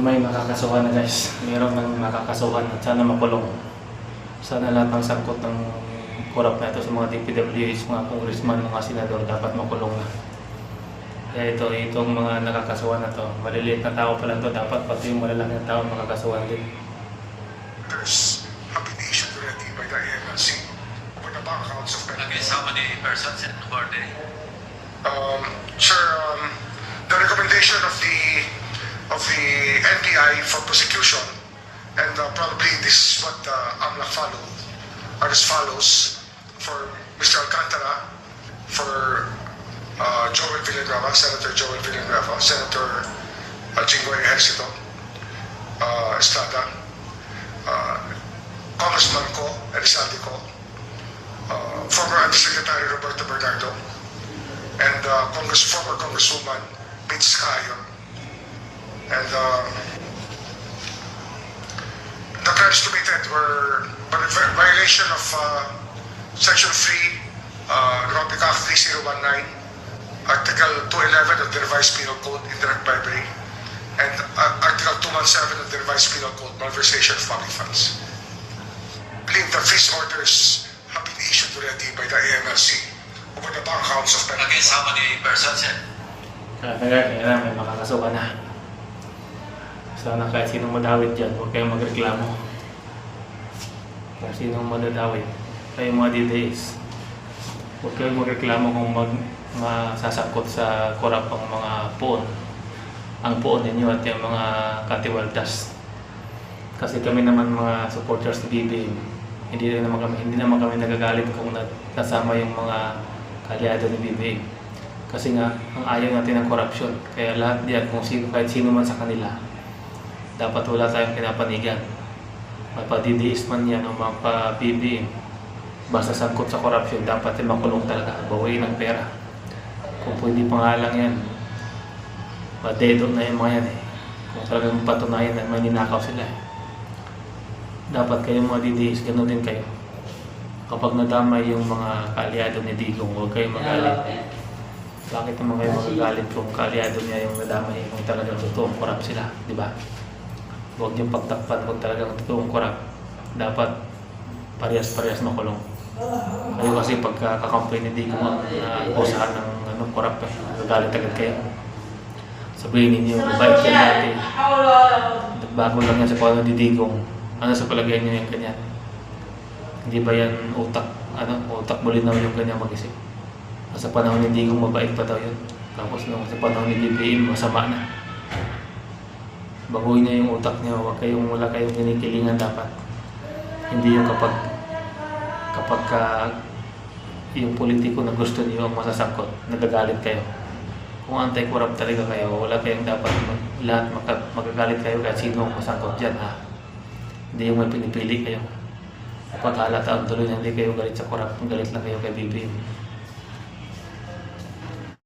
may makakasuhan na guys. Meron ng makakasuhan at sana makulong. Sana lahat ng sangkot ng korap na ito sa mga DPWH, mga congressman, mga senador dapat makulong na. Kaya ito, itong mga nakakasuhan na to, maliliit na tao pa lang to, dapat pati yung malalaki na tao makakasuhan din. There's been issued already by the AMLC for the bank accounts of Canada. Against how many persons and who are they? Um, sir, um, the recommendation of the of the NBI for prosecution, and uh, probably this is what uh, AMLAC followed, are as follows for Mr. Alcantara, for uh, Joel Villanueva, Senator Joel Villanueva, Senator uh, Jingo Ejercito, uh, Estrada, uh, Congressman Ko, Elizalde Ko, uh, former Undersecretary Roberto Bernardo, and uh, Congress, former Congresswoman Mitch Cayon. And uh, the crimes committed were violation of uh, Section 3, uh, Republic Act 3019, Article 211 of the Revised Penal Code, Indirect Bribery, and uh, Article 217 of the Revised Penal Code, Malversation of Public Funds. I believe the freeze orders have been issued already by the AMLC over the bank accounts of Canada. Against how many persons and Kaya kaya kaya may makakasuhan na. Sana kahit sinong madawit dyan, huwag kayong magreklamo. Kung sinong madadawit, kayong mga DDAs. Huwag kayong magreklamo kung mag, masasangkot sa korap ang mga poon. Ang poon ninyo at yung mga katiwaldas. Kasi kami naman mga supporters ni BBM, hindi naman kami hindi naman kami nagagalit kung na- nasama yung mga kalyado ni BBM. Kasi nga, ang ayaw natin ng korupsyon. Kaya lahat diyan, kung sino, kahit sino man sa kanila, dapat wala tayong pinapanigan. Mapa-DDS man yan o mapa-BBM. Basta sangkot sa korupsyon, dapat yung makulong talaga. Bawiin ng pera. Kung pwede pa nga lang yan, madedo na yung mga yan eh. Kung talagang patunayan na may ninakaw sila eh. Dapat kayong mga DDS, ganun din kayo. Kapag nadamay yung mga kaalyado ni Digong, huwag kayong magalit. Bakit naman kayo magagalit kung kaalyado niya yung nadamay kung talagang totoong korap sila, di ba? Huwag niyong pagtakpan kung talagang totoong korap. Dapat parehas-parehas makulong. Kayo kasi pagka kakampi ni Digong ang uh, ng ano, korap eh, magagalit agad kayo. Sabihin ninyo, mabait yan dati. Bago lang yan sa pano ni Digong. Ano sa palagay niyo yung kanya? Hindi ba yan utak, ano, utak bulinaw yung kanya mag-isip? Sa panahon ni Digong mabait pa daw yun. Tapos nung sa panahon ni BBM, masama na. Baguhin niya yung utak niya, huwag kayong wala kayong kinikilingan dapat. Hindi yung kapag kapag ka yung politiko na gusto niyo ang masasangkot, nagagalit kayo. Kung anti-corrupt talaga kayo, wala kayong dapat lahat magagalit kayo kahit sino ang masangkot dyan ha. Hindi yung may pinipili kayo. Kapag halata ang tuloy na hindi kayo galit sa corrupt, galit lang kayo kay BBM.